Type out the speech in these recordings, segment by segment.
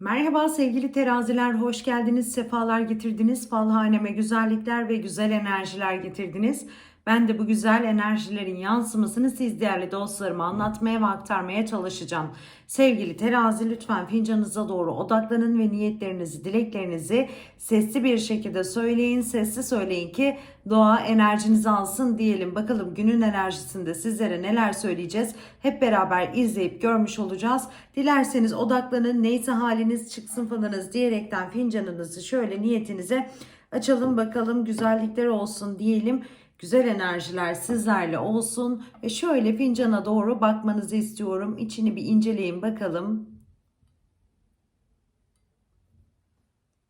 Merhaba sevgili teraziler, hoş geldiniz, sefalar getirdiniz. Falhaneme güzellikler ve güzel enerjiler getirdiniz. Ben de bu güzel enerjilerin yansımasını siz değerli dostlarıma anlatmaya ve aktarmaya çalışacağım. Sevgili terazi lütfen fincanınıza doğru odaklanın ve niyetlerinizi, dileklerinizi sesli bir şekilde söyleyin. Sesli söyleyin ki doğa enerjinizi alsın diyelim. Bakalım günün enerjisinde sizlere neler söyleyeceğiz. Hep beraber izleyip görmüş olacağız. Dilerseniz odaklanın neyse haliniz çıksın falanız diyerekten fincanınızı şöyle niyetinize açalım bakalım güzellikler olsun diyelim. Güzel enerjiler sizlerle olsun ve şöyle fincana doğru bakmanızı istiyorum. İçini bir inceleyin bakalım.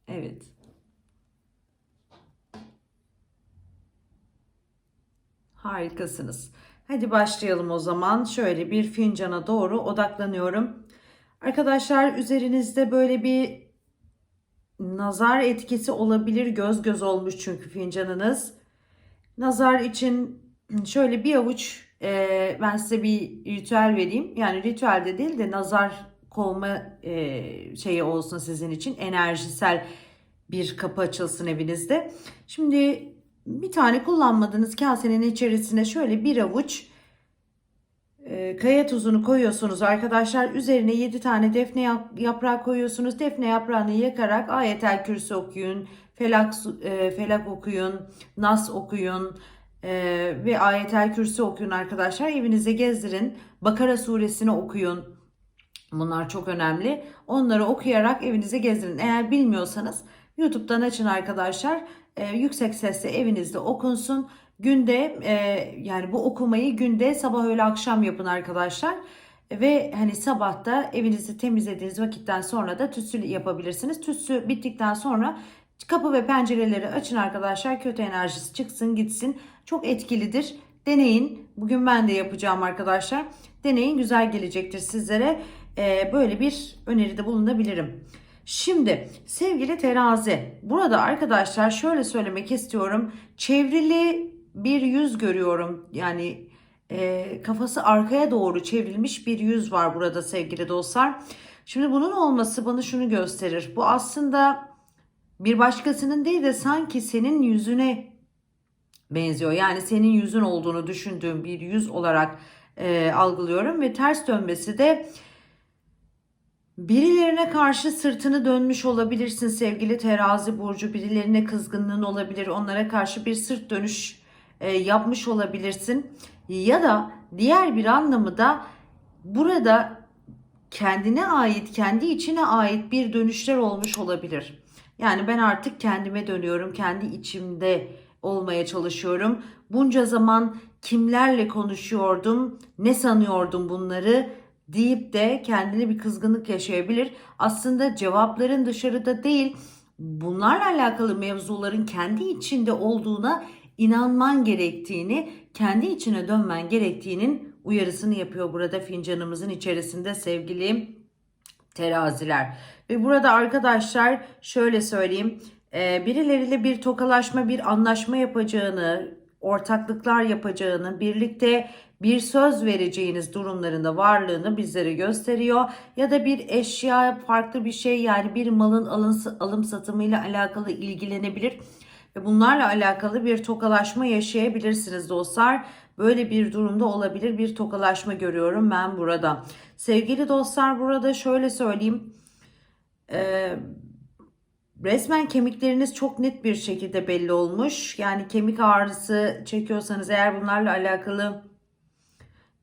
Evet. Harikasınız. Hadi başlayalım o zaman. Şöyle bir fincana doğru odaklanıyorum. Arkadaşlar üzerinizde böyle bir nazar etkisi olabilir. Göz göz olmuş çünkü fincanınız. Nazar için şöyle bir avuç e, ben size bir ritüel vereyim. Yani ritüelde değil de nazar kovma e, şeyi olsun sizin için. Enerjisel bir kapı açılsın evinizde. Şimdi bir tane kullanmadığınız kasenin içerisine şöyle bir avuç e, kaya tuzunu koyuyorsunuz arkadaşlar. Üzerine 7 tane defne yaprağı koyuyorsunuz. Defne yaprağını yakarak ayetel kürsü okuyun. Felak, e, felak okuyun. Nas okuyun. E, ve ayetel kürsü okuyun arkadaşlar. Evinize gezdirin. Bakara suresini okuyun. Bunlar çok önemli. Onları okuyarak evinize gezdirin. Eğer bilmiyorsanız YouTube'dan açın arkadaşlar. E, yüksek sesle evinizde okunsun. Günde e, yani bu okumayı günde sabah öğle akşam yapın arkadaşlar. Ve hani sabahta evinizi temizlediğiniz vakitten sonra da tütsü yapabilirsiniz. Tütsü bittikten sonra kapı ve pencereleri açın arkadaşlar. Kötü enerjisi çıksın gitsin. Çok etkilidir. Deneyin. Bugün ben de yapacağım arkadaşlar. Deneyin güzel gelecektir sizlere. Ee, böyle bir öneride bulunabilirim. Şimdi sevgili terazi burada arkadaşlar şöyle söylemek istiyorum. Çevrili bir yüz görüyorum. Yani e, kafası arkaya doğru çevrilmiş bir yüz var burada sevgili dostlar. Şimdi bunun olması bana şunu gösterir. Bu aslında bir başkasının değil de sanki senin yüzüne benziyor. Yani senin yüzün olduğunu düşündüğüm bir yüz olarak e, algılıyorum ve ters dönmesi de Birilerine karşı sırtını dönmüş olabilirsin sevgili terazi burcu. Birilerine kızgınlığın olabilir. Onlara karşı bir sırt dönüş e, yapmış olabilirsin. Ya da diğer bir anlamı da burada kendine ait, kendi içine ait bir dönüşler olmuş olabilir. Yani ben artık kendime dönüyorum, kendi içimde olmaya çalışıyorum. Bunca zaman kimlerle konuşuyordum, ne sanıyordum bunları deyip de kendine bir kızgınlık yaşayabilir. Aslında cevapların dışarıda değil, bunlarla alakalı mevzuların kendi içinde olduğuna inanman gerektiğini, kendi içine dönmen gerektiğinin uyarısını yapıyor burada fincanımızın içerisinde sevgili teraziler. Ve burada arkadaşlar şöyle söyleyeyim. E, birileriyle bir tokalaşma, bir anlaşma yapacağını, ortaklıklar yapacağını, birlikte bir söz vereceğiniz durumlarında varlığını bizlere gösteriyor. Ya da bir eşya, farklı bir şey yani bir malın alım, alım satımıyla alakalı ilgilenebilir. Ve bunlarla alakalı bir tokalaşma yaşayabilirsiniz dostlar. Böyle bir durumda olabilir bir tokalaşma görüyorum ben burada. Sevgili dostlar burada şöyle söyleyeyim. Ee, resmen kemikleriniz çok net bir şekilde belli olmuş. Yani kemik ağrısı çekiyorsanız eğer bunlarla alakalı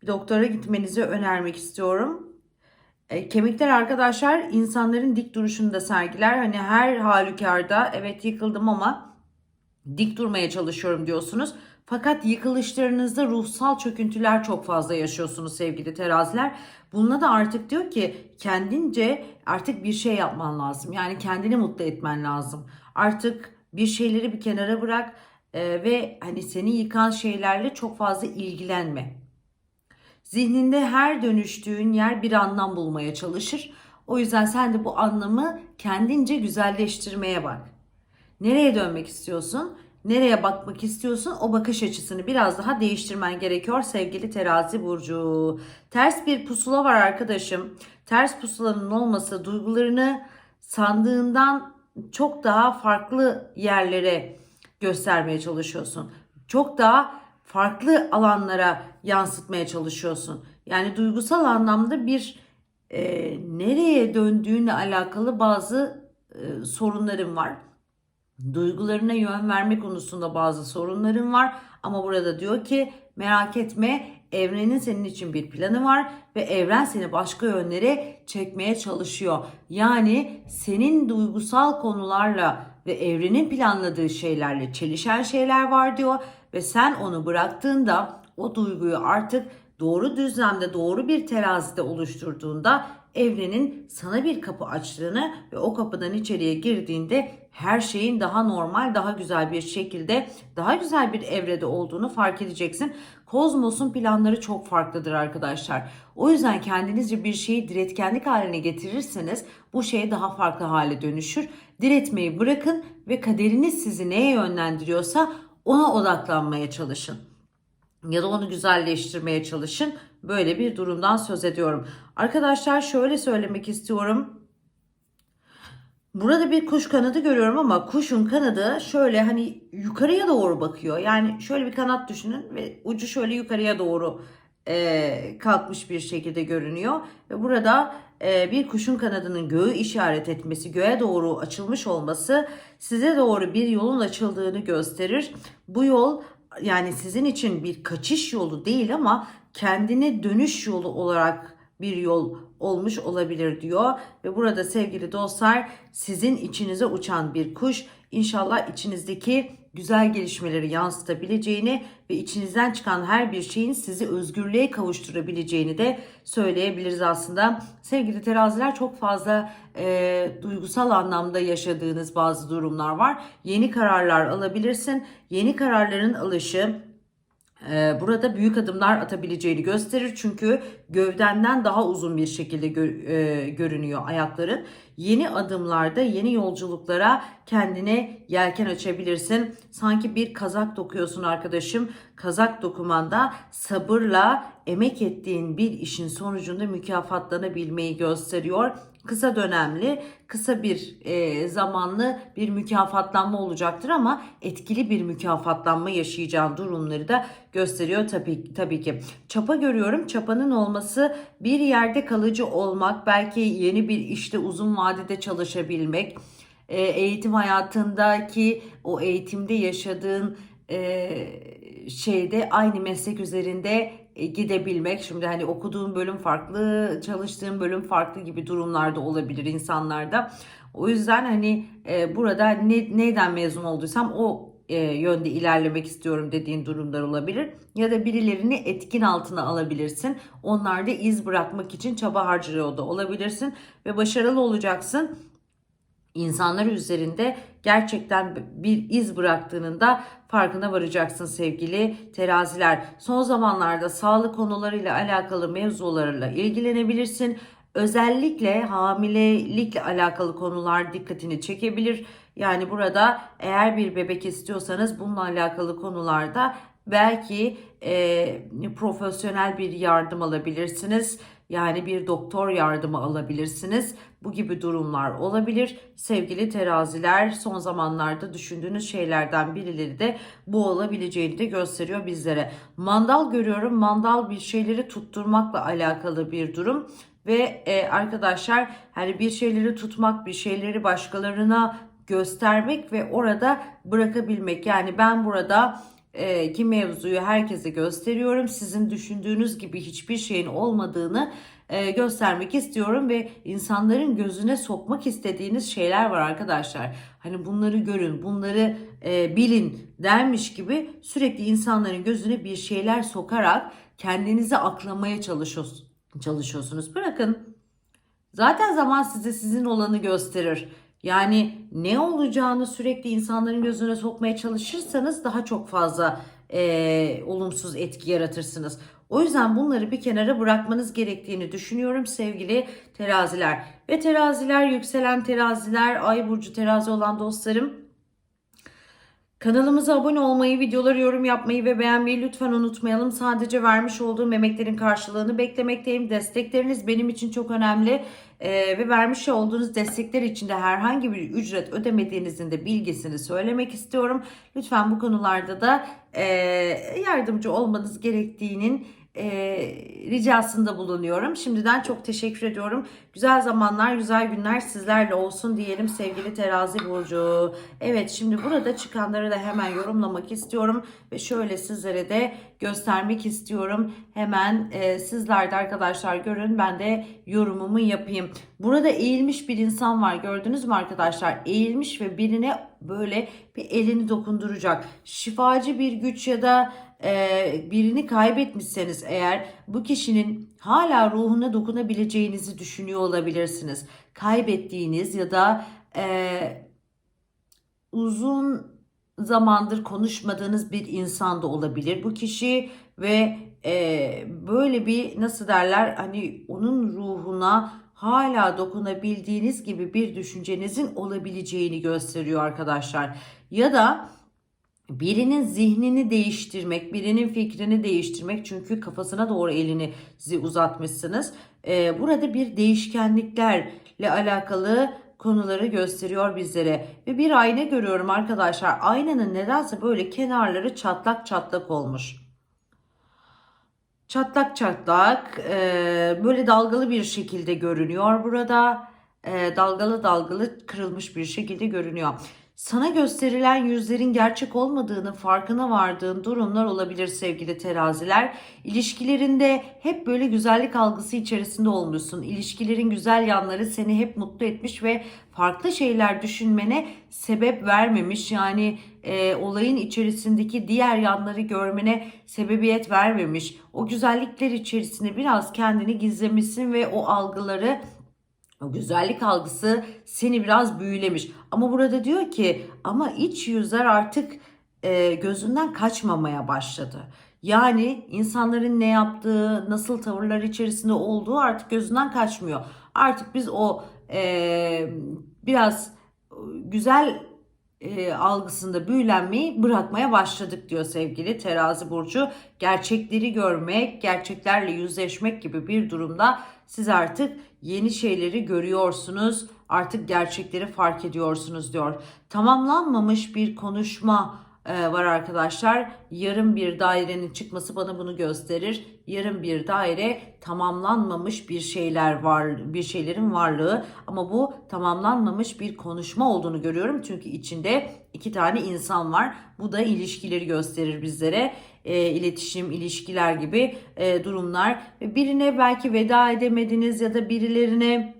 bir doktora gitmenizi önermek istiyorum. E, kemikler arkadaşlar insanların dik duruşunu da sergiler. Hani her halükarda evet yıkıldım ama dik durmaya çalışıyorum diyorsunuz. Fakat yıkılışlarınızda ruhsal çöküntüler çok fazla yaşıyorsunuz sevgili teraziler. Bununla da artık diyor ki kendince artık bir şey yapman lazım. Yani kendini mutlu etmen lazım. Artık bir şeyleri bir kenara bırak e, ve hani seni yıkan şeylerle çok fazla ilgilenme. Zihninde her dönüştüğün yer bir anlam bulmaya çalışır. O yüzden sen de bu anlamı kendince güzelleştirmeye bak. Nereye dönmek istiyorsun? Nereye bakmak istiyorsun o bakış açısını biraz daha değiştirmen gerekiyor sevgili terazi burcu. Ters bir pusula var arkadaşım. Ters pusulanın olması duygularını sandığından çok daha farklı yerlere göstermeye çalışıyorsun. Çok daha farklı alanlara yansıtmaya çalışıyorsun. Yani duygusal anlamda bir e, nereye döndüğünle alakalı bazı e, sorunlarım var. Duygularına yön verme konusunda bazı sorunlarım var. Ama burada diyor ki merak etme evrenin senin için bir planı var ve evren seni başka yönlere çekmeye çalışıyor. Yani senin duygusal konularla ve evrenin planladığı şeylerle çelişen şeyler var diyor ve sen onu bıraktığında o duyguyu artık doğru düzlemde doğru bir terazide oluşturduğunda evrenin sana bir kapı açtığını ve o kapıdan içeriye girdiğinde her şeyin daha normal, daha güzel bir şekilde, daha güzel bir evrede olduğunu fark edeceksin. Kozmos'un planları çok farklıdır arkadaşlar. O yüzden kendinizce bir şeyi diretkenlik haline getirirseniz bu şey daha farklı hale dönüşür. Diretmeyi bırakın ve kaderiniz sizi neye yönlendiriyorsa ona odaklanmaya çalışın ya da onu güzelleştirmeye çalışın. Böyle bir durumdan söz ediyorum. Arkadaşlar şöyle söylemek istiyorum. Burada bir kuş kanadı görüyorum ama kuşun kanadı şöyle hani yukarıya doğru bakıyor. Yani şöyle bir kanat düşünün ve ucu şöyle yukarıya doğru e, kalkmış bir şekilde görünüyor. Ve burada e, bir kuşun kanadının göğü işaret etmesi, göğe doğru açılmış olması size doğru bir yolun açıldığını gösterir. Bu yol yani sizin için bir kaçış yolu değil ama kendine dönüş yolu olarak bir yol olmuş olabilir diyor. Ve burada sevgili dostlar sizin içinize uçan bir kuş inşallah içinizdeki güzel gelişmeleri yansıtabileceğini ve içinizden çıkan her bir şeyin sizi özgürlüğe kavuşturabileceğini de söyleyebiliriz aslında. Sevgili teraziler çok fazla e, duygusal anlamda yaşadığınız bazı durumlar var. Yeni kararlar alabilirsin. Yeni kararların alışı burada büyük adımlar atabileceğini gösterir. Çünkü gövdenden daha uzun bir şekilde e, görünüyor ayakların. Yeni adımlarda, yeni yolculuklara kendine yelken açabilirsin. Sanki bir kazak dokuyorsun arkadaşım. Kazak dokumanda sabırla emek ettiğin bir işin sonucunda mükafatlanabilmeyi gösteriyor kısa dönemli, kısa bir e, zamanlı bir mükafatlanma olacaktır ama etkili bir mükafatlanma yaşayacağın durumları da gösteriyor tabii, tabii ki. Çapa görüyorum. Çapanın olması bir yerde kalıcı olmak, belki yeni bir işte uzun vadede çalışabilmek, e, eğitim hayatındaki o eğitimde yaşadığın e, şeyde aynı meslek üzerinde gidebilmek. Şimdi hani okuduğum bölüm farklı, çalıştığım bölüm farklı gibi durumlarda olabilir insanlarda. O yüzden hani e, burada ne, neyden mezun olduysam o e, yönde ilerlemek istiyorum dediğin durumlar olabilir. Ya da birilerini etkin altına alabilirsin. Onlarda iz bırakmak için çaba harcıyor da olabilirsin. Ve başarılı olacaksın insanlar üzerinde gerçekten bir iz bıraktığının da farkına varacaksın sevgili teraziler. Son zamanlarda sağlık konularıyla alakalı mevzularla ilgilenebilirsin. Özellikle hamilelikle alakalı konular dikkatini çekebilir. Yani burada eğer bir bebek istiyorsanız bununla alakalı konularda belki e, profesyonel bir yardım alabilirsiniz. Yani bir doktor yardımı alabilirsiniz. Bu gibi durumlar olabilir. Sevgili teraziler son zamanlarda düşündüğünüz şeylerden birileri de bu olabileceğini de gösteriyor bizlere. Mandal görüyorum. Mandal bir şeyleri tutturmakla alakalı bir durum. Ve e, arkadaşlar hani bir şeyleri tutmak, bir şeyleri başkalarına göstermek ve orada bırakabilmek. Yani ben burada e, ki mevzuyu herkese gösteriyorum. Sizin düşündüğünüz gibi hiçbir şeyin olmadığını e, göstermek istiyorum ve insanların gözüne sokmak istediğiniz şeyler var arkadaşlar. Hani bunları görün, bunları e, bilin dermiş gibi sürekli insanların gözüne bir şeyler sokarak kendinizi aklamaya çalışıyorsunuz. Bırakın. Zaten zaman size sizin olanı gösterir. Yani ne olacağını sürekli insanların gözüne sokmaya çalışırsanız daha çok fazla e, olumsuz etki yaratırsınız. O yüzden bunları bir kenara bırakmanız gerektiğini düşünüyorum sevgili teraziler. Ve teraziler, yükselen teraziler, ay burcu terazi olan dostlarım. Kanalımıza abone olmayı, videoları yorum yapmayı ve beğenmeyi lütfen unutmayalım. Sadece vermiş olduğum emeklerin karşılığını beklemekteyim. Destekleriniz benim için çok önemli. Ee, ve vermiş olduğunuz destekler için de herhangi bir ücret ödemediğinizin de bilgisini söylemek istiyorum. Lütfen bu konularda da e, yardımcı olmanız gerektiğinin e, ricasında bulunuyorum. Şimdiden çok teşekkür ediyorum. Güzel zamanlar, güzel günler sizlerle olsun diyelim sevgili terazi burcu. Evet şimdi burada çıkanları da hemen yorumlamak istiyorum ve şöyle sizlere de göstermek istiyorum. Hemen e, sizler de arkadaşlar görün ben de yorumumu yapayım. Burada eğilmiş bir insan var gördünüz mü arkadaşlar? Eğilmiş ve birine böyle bir elini dokunduracak. Şifacı bir güç ya da e, birini kaybetmişseniz eğer bu kişinin hala ruhuna dokunabileceğinizi düşünüyor olabilirsiniz. Kaybettiğiniz ya da e, uzun zamandır konuşmadığınız bir insan da olabilir bu kişi ve e, böyle bir nasıl derler hani onun ruhuna hala dokunabildiğiniz gibi bir düşüncenizin olabileceğini gösteriyor arkadaşlar. Ya da birinin zihnini değiştirmek, birinin fikrini değiştirmek çünkü kafasına doğru elinizi uzatmışsınız. Ee, burada bir değişkenliklerle alakalı konuları gösteriyor bizlere. Ve bir ayna görüyorum arkadaşlar. Aynanın nedense böyle kenarları çatlak çatlak olmuş. Çatlak çatlak e, böyle dalgalı bir şekilde görünüyor burada. E, dalgalı dalgalı kırılmış bir şekilde görünüyor sana gösterilen yüzlerin gerçek olmadığını farkına vardığın durumlar olabilir sevgili teraziler. İlişkilerinde hep böyle güzellik algısı içerisinde olmuşsun. İlişkilerin güzel yanları seni hep mutlu etmiş ve farklı şeyler düşünmene sebep vermemiş. Yani e, olayın içerisindeki diğer yanları görmene sebebiyet vermemiş. O güzellikler içerisinde biraz kendini gizlemişsin ve o algıları güzellik algısı seni biraz büyülemiş. Ama burada diyor ki ama iç yüzler artık e, gözünden kaçmamaya başladı. Yani insanların ne yaptığı, nasıl tavırlar içerisinde olduğu artık gözünden kaçmıyor. Artık biz o e, biraz güzel e, algısında büyülenmeyi bırakmaya başladık diyor sevgili terazi burcu. Gerçekleri görmek, gerçeklerle yüzleşmek gibi bir durumda siz artık yeni şeyleri görüyorsunuz. Artık gerçekleri fark ediyorsunuz diyor. Tamamlanmamış bir konuşma var arkadaşlar. Yarım bir dairenin çıkması bana bunu gösterir. Yarım bir daire tamamlanmamış bir şeyler var, bir şeylerin varlığı ama bu tamamlanmamış bir konuşma olduğunu görüyorum. Çünkü içinde iki tane insan var. Bu da ilişkileri gösterir bizlere. E, iletişim, ilişkiler gibi e, durumlar. Birine belki veda edemediniz ya da birilerine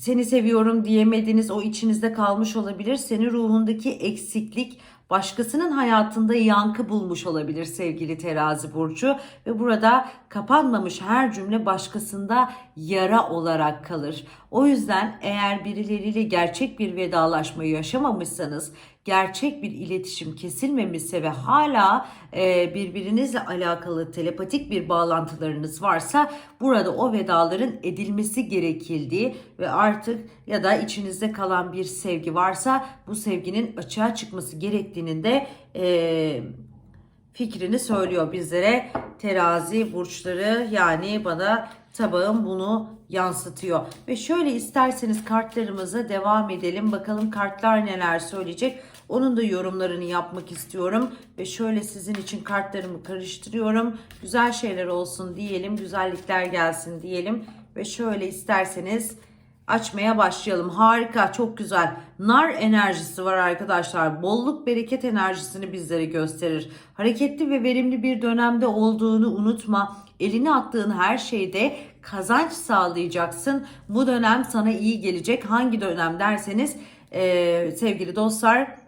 seni seviyorum diyemediniz o içinizde kalmış olabilir. Senin ruhundaki eksiklik başkasının hayatında yankı bulmuş olabilir sevgili terazi burcu ve burada kapanmamış her cümle başkasında yara olarak kalır. O yüzden eğer birileriyle gerçek bir vedalaşmayı yaşamamışsanız gerçek bir iletişim kesilmemişse ve hala e, birbirinizle alakalı telepatik bir bağlantılarınız varsa burada o vedaların edilmesi gerekildiği ve artık ya da içinizde kalan bir sevgi varsa bu sevginin açığa çıkması gerektiğinin de e, fikrini söylüyor bizlere terazi burçları yani bana tabağım bunu yansıtıyor. Ve şöyle isterseniz kartlarımıza devam edelim. Bakalım kartlar neler söyleyecek. Onun da yorumlarını yapmak istiyorum. Ve şöyle sizin için kartlarımı karıştırıyorum. Güzel şeyler olsun diyelim. Güzellikler gelsin diyelim. Ve şöyle isterseniz açmaya başlayalım. Harika, çok güzel. Nar enerjisi var arkadaşlar. Bolluk, bereket enerjisini bizlere gösterir. Hareketli ve verimli bir dönemde olduğunu unutma. Elini attığın her şeyde kazanç sağlayacaksın. Bu dönem sana iyi gelecek. Hangi dönem derseniz e, sevgili dostlar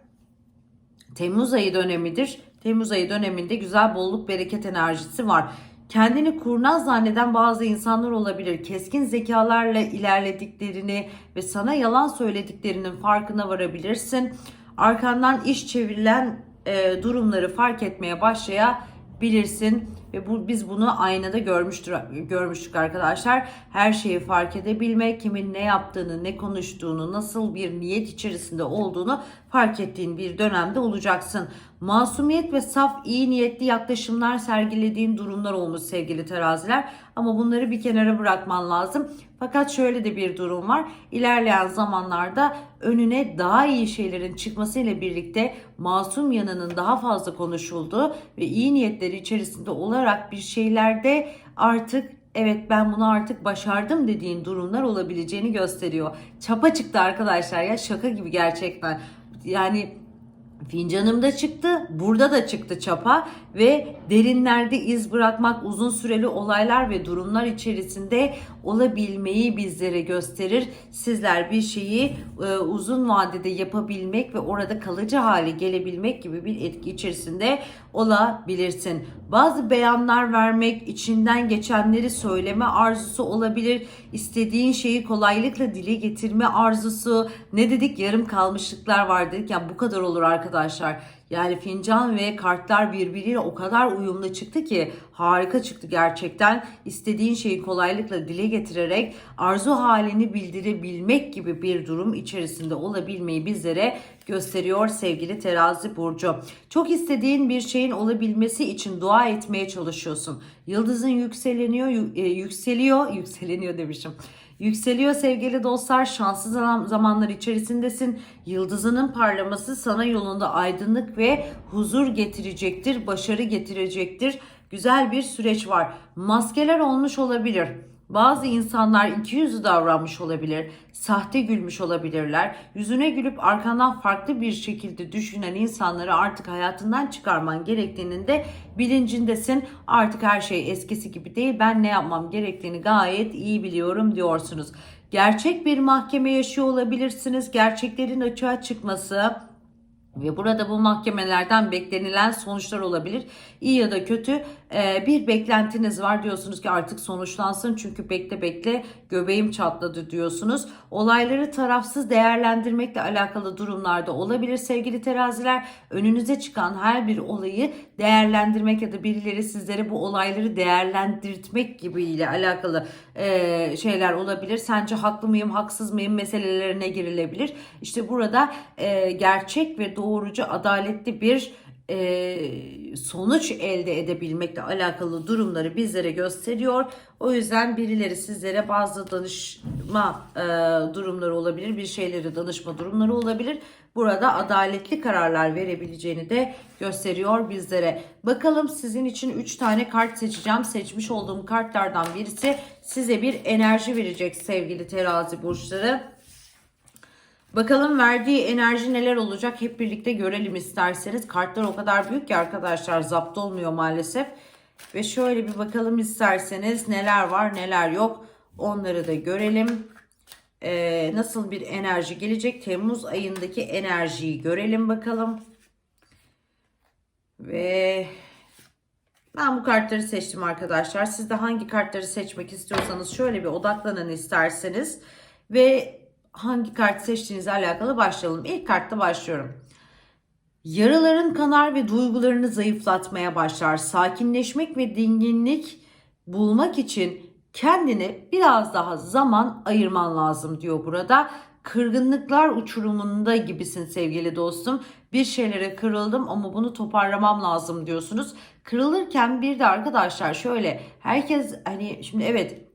Temmuz ayı dönemidir. Temmuz ayı döneminde güzel bolluk bereket enerjisi var. Kendini kurnaz zanneden bazı insanlar olabilir. Keskin zekalarla ilerlediklerini ve sana yalan söylediklerinin farkına varabilirsin. Arkandan iş çevrilen e, durumları fark etmeye başlayabilirsin. Ve bu biz bunu aynada görmüştür görmüştük arkadaşlar. Her şeyi fark edebilmek, kimin ne yaptığını, ne konuştuğunu, nasıl bir niyet içerisinde olduğunu fark ettiğin bir dönemde olacaksın. Masumiyet ve saf iyi niyetli yaklaşımlar sergilediğin durumlar olmuş sevgili teraziler. Ama bunları bir kenara bırakman lazım. Fakat şöyle de bir durum var. İlerleyen zamanlarda önüne daha iyi şeylerin çıkmasıyla birlikte masum yanının daha fazla konuşulduğu ve iyi niyetleri içerisinde olarak bir şeylerde artık evet ben bunu artık başardım dediğin durumlar olabileceğini gösteriyor. Çapa çıktı arkadaşlar ya şaka gibi gerçekten. Yani Fincanımda çıktı, burada da çıktı çapa ve derinlerde iz bırakmak, uzun süreli olaylar ve durumlar içerisinde olabilmeyi bizlere gösterir. Sizler bir şeyi e, uzun vadede yapabilmek ve orada kalıcı hale gelebilmek gibi bir etki içerisinde olabilirsin. Bazı beyanlar vermek, içinden geçenleri söyleme arzusu olabilir. İstediğin şeyi kolaylıkla dile getirme arzusu. Ne dedik? Yarım kalmışlıklar var dedik. Yani bu kadar olur arkadaşlar. Yani fincan ve kartlar birbiriyle o kadar uyumlu çıktı ki harika çıktı gerçekten. İstediğin şeyi kolaylıkla dile getirerek arzu halini bildirebilmek gibi bir durum içerisinde olabilmeyi bizlere gösteriyor sevgili terazi burcu. Çok istediğin bir şeyin olabilmesi için dua etmeye çalışıyorsun. Yıldızın yükseleniyor, e, yükseliyor, demişim. Yükseliyor sevgili dostlar. Şanslı zamanlar içerisindesin. Yıldızının parlaması sana yolunda aydınlık ve huzur getirecektir, başarı getirecektir. Güzel bir süreç var. Maskeler olmuş olabilir bazı insanlar iki yüzlü davranmış olabilir, sahte gülmüş olabilirler. Yüzüne gülüp arkandan farklı bir şekilde düşünen insanları artık hayatından çıkarman gerektiğinin de bilincindesin. Artık her şey eskisi gibi değil. Ben ne yapmam gerektiğini gayet iyi biliyorum diyorsunuz. Gerçek bir mahkeme yaşıyor olabilirsiniz. Gerçeklerin açığa çıkması, ve burada bu mahkemelerden beklenilen sonuçlar olabilir. İyi ya da kötü e, bir beklentiniz var diyorsunuz ki artık sonuçlansın çünkü bekle bekle göbeğim çatladı diyorsunuz. Olayları tarafsız değerlendirmekle alakalı durumlarda olabilir sevgili teraziler. Önünüze çıkan her bir olayı değerlendirmek ya da birileri sizlere bu olayları değerlendirtmek gibi ile alakalı e, şeyler olabilir. Sence haklı mıyım haksız mıyım meselelerine girilebilir. İşte burada e, gerçek ve doğrucu adaletli bir e, sonuç elde edebilmekle alakalı durumları bizlere gösteriyor. O yüzden birileri sizlere bazı danışma e, durumları olabilir, bir şeyleri danışma durumları olabilir. Burada adaletli kararlar verebileceğini de gösteriyor bizlere. Bakalım sizin için 3 tane kart seçeceğim. Seçmiş olduğum kartlardan birisi size bir enerji verecek sevgili terazi burçları. Bakalım verdiği enerji neler olacak hep birlikte görelim isterseniz. Kartlar o kadar büyük ki arkadaşlar zapt olmuyor maalesef. Ve şöyle bir bakalım isterseniz neler var neler yok onları da görelim. Ee, nasıl bir enerji gelecek Temmuz ayındaki enerjiyi görelim bakalım. Ve ben bu kartları seçtim arkadaşlar. Siz de hangi kartları seçmek istiyorsanız şöyle bir odaklanın isterseniz. Ve hangi kart seçtiğinizle alakalı başlayalım. İlk kartta başlıyorum. Yaraların kanar ve duygularını zayıflatmaya başlar. Sakinleşmek ve dinginlik bulmak için kendine biraz daha zaman ayırman lazım diyor burada. Kırgınlıklar uçurumunda gibisin sevgili dostum. Bir şeylere kırıldım ama bunu toparlamam lazım diyorsunuz. Kırılırken bir de arkadaşlar şöyle herkes hani şimdi evet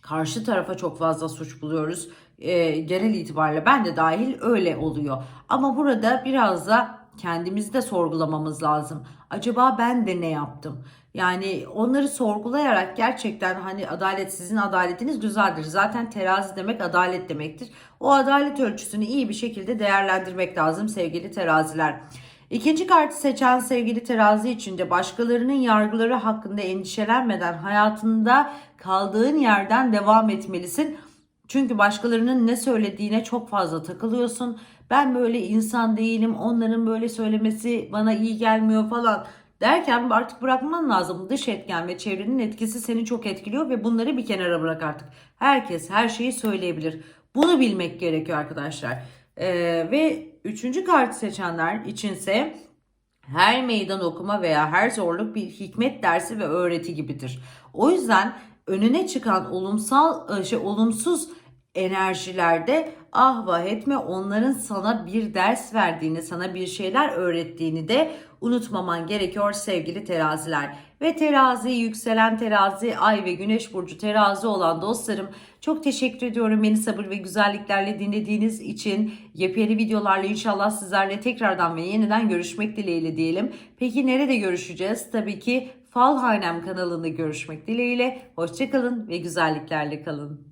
karşı tarafa çok fazla suç buluyoruz e, genel itibariyle ben de dahil öyle oluyor. Ama burada biraz da kendimizi de sorgulamamız lazım. Acaba ben de ne yaptım? Yani onları sorgulayarak gerçekten hani adalet sizin adaletiniz güzeldir. Zaten terazi demek adalet demektir. O adalet ölçüsünü iyi bir şekilde değerlendirmek lazım sevgili teraziler. İkinci kartı seçen sevgili terazi içinde başkalarının yargıları hakkında endişelenmeden hayatında kaldığın yerden devam etmelisin. Çünkü başkalarının ne söylediğine çok fazla takılıyorsun. Ben böyle insan değilim. Onların böyle söylemesi bana iyi gelmiyor falan derken artık bırakman lazım. Dış etken ve çevrenin etkisi seni çok etkiliyor ve bunları bir kenara bırak artık. Herkes her şeyi söyleyebilir. Bunu bilmek gerekiyor arkadaşlar. Ee, ve üçüncü kartı seçenler içinse her meydan okuma veya her zorluk bir hikmet dersi ve öğreti gibidir. O yüzden önüne çıkan olumsal şey olumsuz enerjilerde ah vah etme onların sana bir ders verdiğini, sana bir şeyler öğrettiğini de unutmaman gerekiyor sevgili teraziler. Ve terazi, yükselen terazi, ay ve güneş burcu terazi olan dostlarım çok teşekkür ediyorum beni sabır ve güzelliklerle dinlediğiniz için. Yepyeni videolarla inşallah sizlerle tekrardan ve yeniden görüşmek dileğiyle diyelim. Peki nerede görüşeceğiz? Tabii ki Falhanem kanalında görüşmek dileğiyle. Hoşçakalın ve güzelliklerle kalın.